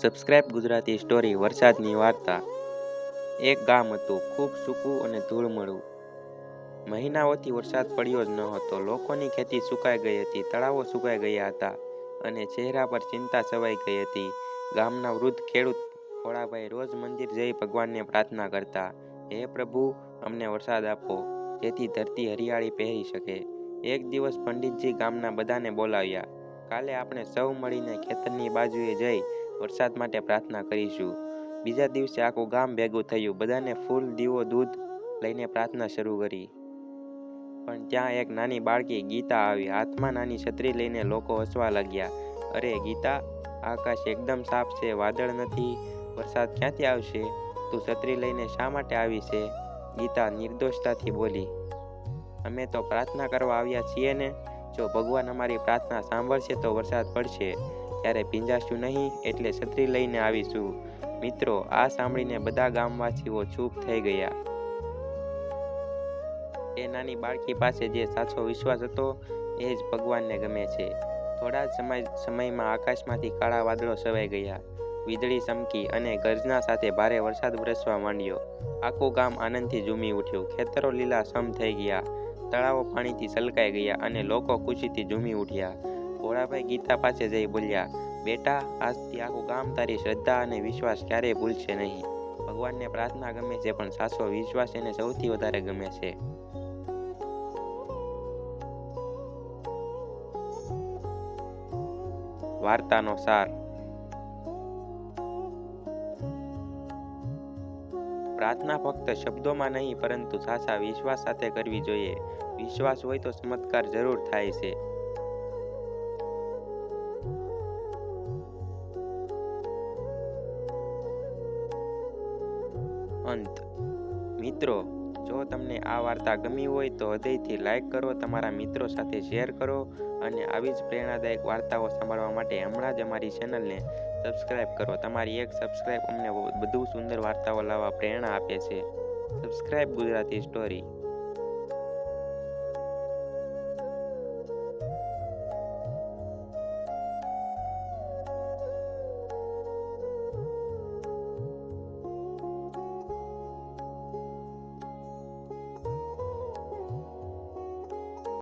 Subscribe Gujarati story વરસાદની વાર્તા. એક ગામ હતું, ખૂબ સૂકું અને ધૂળમળું. મહિનાઓથી વરસાદ પડ્યો જ ન હતો. લોકોની ખેતી સુકાઈ ગઈ હતી, તળાવો સુકાઈ ગયા હતા અને ચહેરા પર ચિંતા છવાઈ ગઈ હતી. ગામના વૃદ્ધ ખેડૂત ભોળાભાઈ રોજ મંદિર જઈ ભગવાનને પ્રાર્થના કરતા, હે પ્રભુ, અમને વરસાદ આપો, જેથી ધરતી હરિયાળી પહેરી શકે. એક દિવસ પંડિતજી ગામના બધાને બોલાવ્યા, કાલે આપણે સૌ મળીને ખેતરની બાજુએ જઈ વરસાદ માટે પ્રાર્થના કરીશું. બીજા દિવસે આખું ગામ ભેગું થયું. બધાને ફૂલ દીવો, દૂધ લઈને પ્રાર્થના શરૂ કરી. પણ ત્યાં એક નાની બાળકી ગીતા આવી. હાથમાં નાની છત્રી લઈને લોકો હસવા લાગ્યા. અરે ગીતા, આકાશ એકદમ સાફ છે, વાદળ નથી. વરસાદ ક્યાંથી આવશે? તું છત્રી લઈને શા માટે આવી છે? ગીતા નિર્દોષતાથી બોલી, અમે તો પ્રાર્થના કરવા આવ્યા છીએ ને. જો ભગવાન અમારી પ્રાર્થના સાંભળશે તો વરસાદ પડશે. ત્યારે ભીંજાશું નહીં, એટલે છત્રી લઈને આવીશું. મિત્રો, આ સાંભળીને બધા ગામવાસીઓ ચૂપ થઈ ગયા. એ નાની બાળકી પાસે જે સાચો વિશ્વાસ હતો, એ જ ભગવાનને ગમે છે. થોડા જ સમય, સમયમાં આકાશમાંથી કાળા વાદળો છવાઈ ગયા. વીજળી ચમકી અને ગર્જના સાથે ભારે વરસાદ વરસવા માંડ્યો. આખું ગામ આનંદથી ઝૂમી ઉઠ્યું. ખેતરો લીલા સમ થઈ ગયા. તળાવો પાણીથી છલકાઈ ગયા અને લોકો ખુશીથી ઝૂમી ઉઠ્યા. ભોળાભાઈ ગીતા પાસે જઈ બોલ્યા, બેટા, આજથી આખું ગામ તારી શ્રદ્ધા અને વિશ્વાસ ક્યારેય ભૂલશે નહીં. ભગવાનને પ્રાર્થના ગમે છે, પણ સાચો વિશ્વાસ એને સૌથી વધારે ગમે છે. વાર્તાનો સાર. પ્રાર્થના ફક્ત શબ્દોમાં નહીં, પરંતુ સાચા વિશ્વાસ સાથે કરવી જોઈએ. વિશ્વાસ હોય તો ચમત્કાર જરૂર થાય છે. અંત. મિત્રો, જો તમને આ વાર્તા ગમી હોય તો હૃદયથી લાઇક કરો, તમારા મિત્રો સાથે શેર કરો અને આવી જ પ્રેરણાદાયક વાર્તાઓ સાંભળવા માટે હમણાં જ અમારી ચેનલને સબસ્ક્રાઇબ કરો. તમારી એક સબસ્ક્રાઇબ અમને વધુ સુંદર વાર્તાઓ લાવવા પ્રેરણા આપે છે. Subscribe Gujarati story.